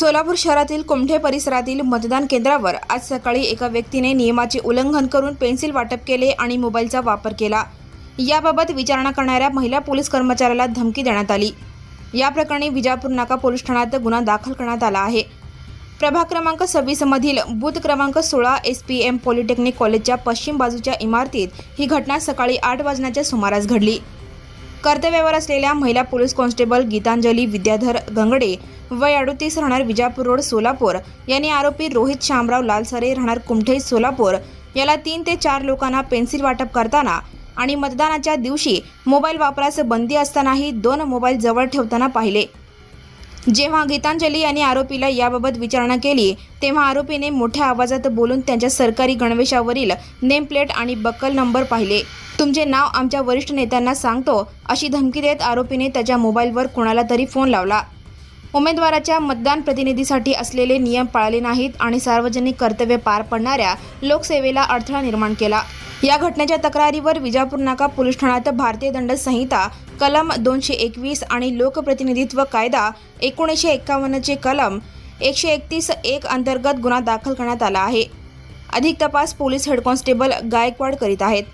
सोलापूर शहरातील कुमठे परिसरातील मतदान केंद्रावर आज सकाळी एका व्यक्तीने नियमाचे उल्लंघन करून पेन्सिल वाटप केले आणि मोबाईलचा वापर केला. याबाबत विचारणा करणाऱ्या महिला पोलीस कर्मचाऱ्याला धमकी देण्यात आली. या प्रकरणी विजापूर नाका पोलीस ठाण्यात गुन्हा दाखल करण्यात आला आहे. प्रभाग क्रमांक सव्वीसमधील बूथ क्रमांक सोळा एस पी एम पॉलिटेक्निक कॉलेजच्या पश्चिम बाजूच्या इमारतीत ही घटना सकाळी आठ वाजण्याच्या सुमारास घडली. कर्तव्यावर असलेल्या महिला पोलीस कॉन्स्टेबल गीतांजली विद्याधर गंगडे वय अडतीस राहणार विजापूर रोड सोलापूर. यांनी आरोपी रोहित शामराव लालसरे राहणार कुमठे सोलापूर. याला तीन ते चार लोकांना पेन्सिल वाटप करताना आणि मतदानाच्या दिवशी मोबाईल वापरास बंदी असतानाही दोन मोबाईल जवळ ठेवताना पाहिले. जेव्हा गीतांजली यांनी आरोपीला याबाबत विचारणा केली तेव्हा आरोपीने मोठ्या आवाजात बोलून त्यांच्या सरकारी गणवेशावरील नेम प्लेट आणि बक्कल नंबर पाहिले. तुमचे नाव आमच्या वरिष्ठ नेत्यांना सांगतो अशी धमकी देत आरोपीने त्याच्या मोबाईलवर कोणाला तरी फोन लावला. उमेदवाराच्या मतदान प्रतिनिधीसाठी असलेले नियम पाळले नाहीत आणि सार्वजनिक कर्तव्य पार पडणाऱ्या लोकसेवेला अडथळा निर्माण केला. या घटनेच्या तक्रारीवर विजापूर नाका पोलीस ठाण्यात भारतीय दंड संहिता कलम दोनशे एकवीस आणि लोकप्रतिनिधित्व कायदा एकोणीसशे एक्कावन्नचे कलम एकशे एकतीस एक अंतर्गत गुन्हा दाखल करण्यात आला आहे. अधिक तपास पोलीस हेड कॉन्स्टेबल गायकवाड करीत आहेत.